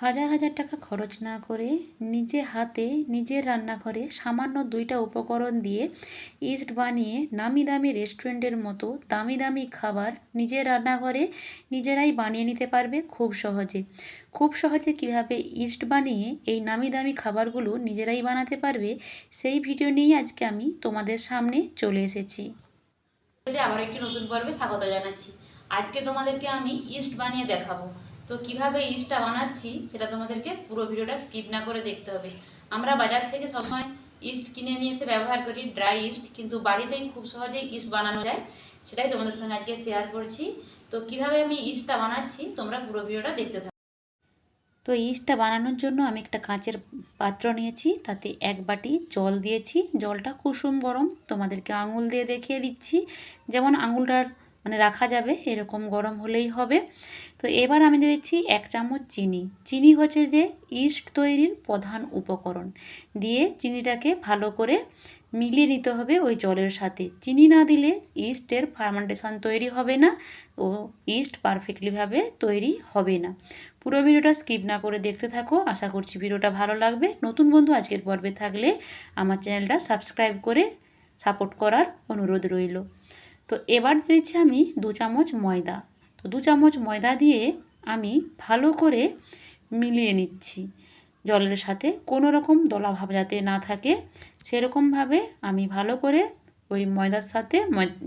হাজার হাজার টাকা খরচ না করে নিজে হাতে নিজের রান্নাঘরে সামান্য দুইটা উপকরণ দিয়ে ইস্ট বানিয়ে নামি দামি রেস্টুরেন্টের মতো দামি দামি খাবার নিজের রান্নাঘরে নিজেরাই বানিয়ে নিতে পারবে খুব সহজে। খুব সহজে কীভাবে ইস্ট বানিয়ে এই নামি দামি খাবারগুলো নিজেরাই বানাতে পারবে সেই ভিডিও নিয়েই আজকে আমি তোমাদের সামনে চলে এসেছি। আবার একটি নতুন পর্বে স্বাগত জানাচ্ছি। আজকে তোমাদেরকে আমি ইস্ট বানিয়ে দেখাবো। তো কীভাবে ইস্টটা বানাচ্ছি সেটা তোমাদেরকে পুরো ভিডিওটা স্কিপ না করে দেখতে হবে। আমরা বাজার থেকে সবসময় ইস্ট কিনে নিয়ে এসে ব্যবহার করি ড্রাই ইস্ট, কিন্তু বাড়িতেই খুব সহজেই ইস্ট বানানো যায়, সেটাই তোমাদের সঙ্গে আজকে শেয়ার করছি। তো কীভাবে আমি ইস্টটা বানাচ্ছি তোমরা পুরো ভিডিওটা দেখতে থাকো। তো ইস্টটা বানানোর জন্য আমি একটা কাঁচের পাত্র নিয়েছি, তাতে এক বাটি জল দিয়েছি। জলটা কুসুম গরম, তোমাদেরকে আঙুল দিয়ে দেখিয়ে দিচ্ছি। যেমন আঙুলটার মানে রাখা যাবে, এরকম গরম হলেই হবে। তো এবার আমি দিয়ে দিচ্ছি এক চামচ চিনি। চিনি হচ্ছে যে ইস্ট তৈরির প্রধান উপকরণ। দিয়ে চিনিটাকে ভালো করে মিলিয়ে নিতে হবে ওই জলের সাথে। চিনি না দিলে ইস্টের ফার্মেন্টেশন তৈরি হবে না ও ইস্ট পারফেক্টলিভাবে তৈরি হবে না। পুরো ভিডিওটা স্কিপ না করে দেখতে থাকো। আশা করছি ভিডিওটা ভালো লাগবে। নতুন বন্ধু আজকের পর্বে থাকলে আমার চ্যানেলটা সাবস্ক্রাইব করে সাপোর্ট করার অনুরোধ রইল। তো এবার দিয়েছি আমি দু চামচ ময়দা। তো দু চামচ ময়দা দিয়ে আমি ভালো করে মিলিয়ে নিচ্ছি জলের সাথে। কোনো রকম দলাভাব যাতে না থাকে সেরকমভাবে আমি ভালো করে ওই ময়দার সাথে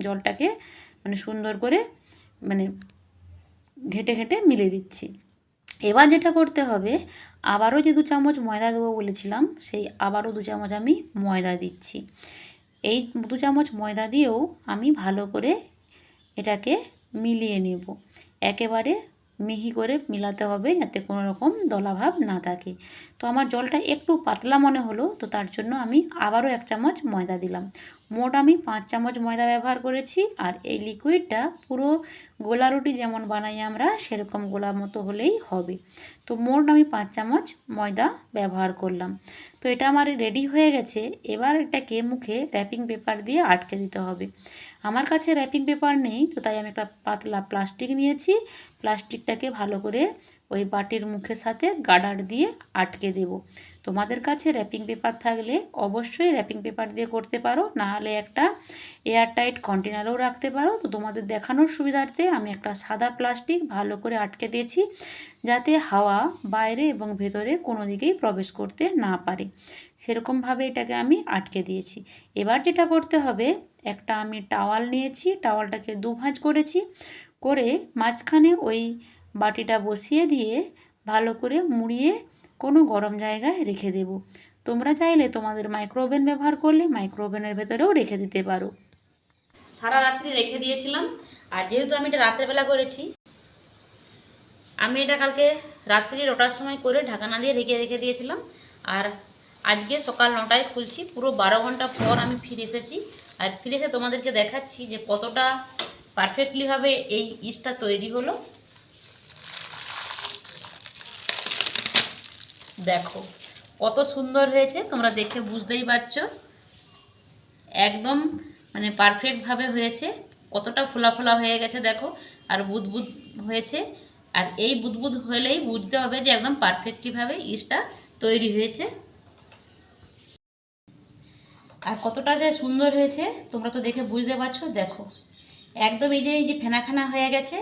জলটাকে মানে সুন্দর করে মানে ঘেটে ঘেটে মিলিয়ে দিচ্ছি। এবার যেটা করতে হবে, আবারও যে দু চামচ ময়দা দেবো বলেছিলাম, সেই আবারও দু চামচ আমি ময়দা দিচ্ছি। এই দু চামচ ময়দা দিয়েও আমি ভালো করে এটাকে মিলিয়ে নেব। একেবারে মিহি করে মিলাতে হবে যাতে কোনো রকম দলাভাব না থাকে। তো আমার জলটা একটু পাতলা মনে হলো, তো তার জন্য আমি আবারও এক চামচ ময়দা দিলাম। মোট আমি পাঁচ চামচ ময়দা ব্যবহার করেছি আর এই লিকুইডটা পুরো গোলা রুটি যেমন বানাই আমরা, সেরকম গোলা মতো হলেই হবে। তো মোট আমি পাঁচ চামচ ময়দা ব্যবহার করলাম। তো এটা আমার রেডি হয়ে গেছে। এবার এটাকে মুখে র্যাপিং পেপার দিয়ে আটকে দিতে হবে। আমার কাছে র্যাপিং পেপার নেই, তো তাই আমি একটা পাতলা প্লাস্টিক নিয়েছি। প্লাস্টিকটাকে ভালো করে ওই বাটির মুখের সাথে গার্ডার দিয়ে আটকে দেব। তোমাদের কাছে র্যাপিং পেপার থাকলে অবশ্যই র্যাপিং পেপার দিয়ে করতে পারো, নাহলে একটা এয়ারটাইট কন্টেনারও রাখতে পারো। তো তোমাদের দেখানোর সুবিধার্থে আমি একটা সাদা প্লাস্টিক ভালো করে আটকে দিয়েছি, যাতে হাওয়া বাইরে এবং ভেতরে কোনো দিকেই প্রবেশ করতে না পারে। সেরকমভাবে এটাকে আমি আটকে দিয়েছি। এবার যেটা করতে হবে, একটা আমি টাওয়াল নিয়েছি টাওয়ালটাকে দুভাঁজ করেছি। করে মাঝখানে ওই বাটিটা বসিয়ে দিয়ে ভালো করে মুড়িয়ে কোনো গরম জায়গায় রেখে দেব। তোমরা চাইলে তোমাদের মাইক্রোওভেন ব্যবহার করলে মাইক্রোওভেনের ভেতরেও রেখে দিতে পারো। সারা রাত্রি রেখে দিয়েছিলাম, আর যেহেতু আমি এটা রাতের বেলা করেছি, আমি এটা কালকে রাত্রি নটার সময় করে ঢাকানা দিয়ে রেখে রেখে দিয়েছিলাম, আর আজকে সকাল নটায় খুলছি, পুরো বারো ঘণ্টা পর আমি ফিরে এসেছি, আর ফিরে এসে তোমাদেরকে দেখাচ্ছি যে কতটা পারফেক্টলিভাবে এই ইস্টটা তৈরি হলো। দেখো, কত সুন্দর হয়েছে, তোমরা দেখে বুঝতেই পারছ। একদম মানে পারফেক্টভাবে হয়েছে, কতটা ফোলা ফোলা হয়ে গেছে, দেখো, আর বুদবুদ হয়েছে। আর এই বুদবুদ হলেই বুঝতে হবে যে একদম পারফেক্টলিভাবে ইস্টটা তৈরি হয়েছে। আর কতটা যে সুন্দর হয়েছে, তোমরা তো দেখে বুঝতে পারছ, দেখো। একদম এই যে এই যে ফেনা ফেনা হয়ে গেছে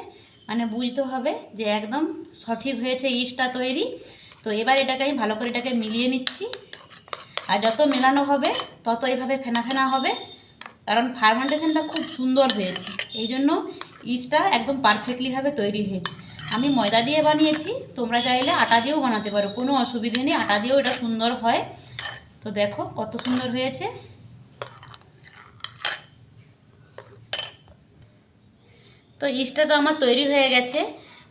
মানে বুঝতে হবে যে একদম সঠিক হয়েছে ইস্টটা তৈরি। তো এবার এটাকে আমি ভালো করে এটাকে মিলিয়ে নিচ্ছি। আর যত মেলানো হবে, তত এইভাবে ফেনা ফেনা হবে। কারণ ফার্মেন্টেশনটা খুব সুন্দর হয়েছে। এই জন্য ইস্টটা একদম পারফেক্টলিভাবে তৈরি হয়েছে। আমি ময়দা দিয়ে বানিয়েছি। তোমরা চাইলে আটা দিয়েও বানাতে পারো। কোনো অসুবিধে নেই। আটা দিয়েও এটা সুন্দর হয়। তো দেখো কত সুন্দর হয়েছে। তো ইস্টটা তো আমার তৈরি হয়ে গেছে।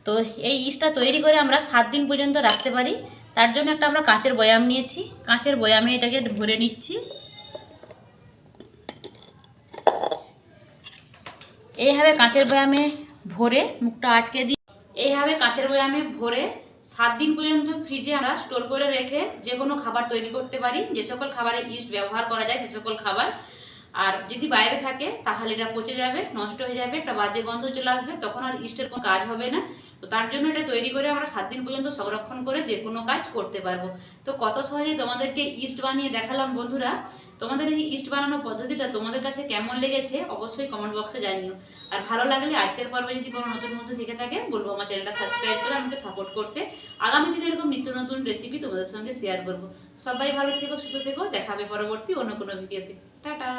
তো এই ইস্টটা তৈরি করে আমরা সাত দিন পর্যন্ত রাখতে পারি। তার জন্য একটা আমরা কাঁচের বয়াম নিয়েছি। কাঁচের বয়ামে এটাকে ভরে নিচ্ছি। এইভাবে কাঁচের বয়ামে ভরে মুখটা আটকে দিই। এইভাবে কাঁচের বয়ামে ভরে সাত দিন পর্যন্ত ফ্রিজে আমরা স্টোর করে রেখে যে কোনো খাবার তৈরি করতে পারি। যে সকল খাবারে ইস্ট ব্যবহার করা যায়, যে সকল খাবার। আর যদি বাইরে থাকে, তাহলে এটা পচে যাবে, নষ্ট হয়ে যাবে, একটা বাজে গন্ধ চলে আসবে, তখন আর ইস্টের কোনো কাজ হবে না। তো তার জন্য এটা তৈরি করে আমরা সাত দিন পর্যন্ত সংরক্ষণ করে যে কোনো কাজ করতে পারব। তো কত সহজে তোমাদেরকে ইস্ট বানিয়ে দেখালাম বন্ধুরা। তোমাদের এই ইস্ট বানানোর পদ্ধতিটা তোমাদের কাছে কেমন লেগেছে অবশ্যই কমেন্ট বক্সে জানিও। আর ভালো লাগলে আজকের পর্বে যদি কোনো নতুন বন্ধু থেকে থাকে, বলব আমার চ্যানেলটা সাবস্ক্রাইব করে আমাকে সাপোর্ট করতে। আগামী দিনে এরকম নিত্য নতুন রেসিপি তোমাদের সঙ্গে শেয়ার করব। সবাই ভালো থেকো, সুস্থ থেকো, দেখাবে পরবর্তী অন্য কোনো ভিডিওতে টাটা!